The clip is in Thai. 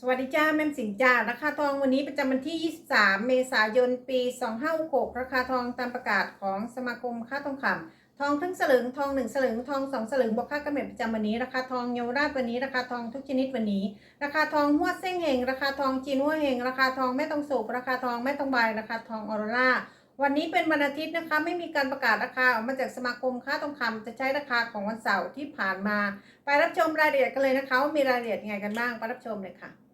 สวัสดีจ้าแม่มสิงจ้าราคาทองวันนี้ประจำวันที่ 23 เมษายน ปี 2566 ราคาทองตามประกาศของสมาคมค่าทองคำทองครึ่งสลึงทองหนึ่งสลึงทองสองสลึงบวกค่ากำเนิดประจำวันนี้ ราคาทองเยาวราชวันนี้ ราคาทองทุกชนิดวันนี้ ราคาทองหัวเส้งเฮงราคาทองจีนหัวเฮงราคาทองแม่ตองสุกราคาทองแม่ตองใบราคาทองออโรราวันนี้เป็นวันอาทิตย์นะคะไม่มีการประกาศราคาออกมาจากสมาคมค่าทองคำจะใช้ราคาของวันเสาร์ที่ผ่านมา ไปรับชมรายละเอียดกันเลยนะคะว่ามีรายละเอียดยังไงกันบ้างไปรับชมเลยค่ะ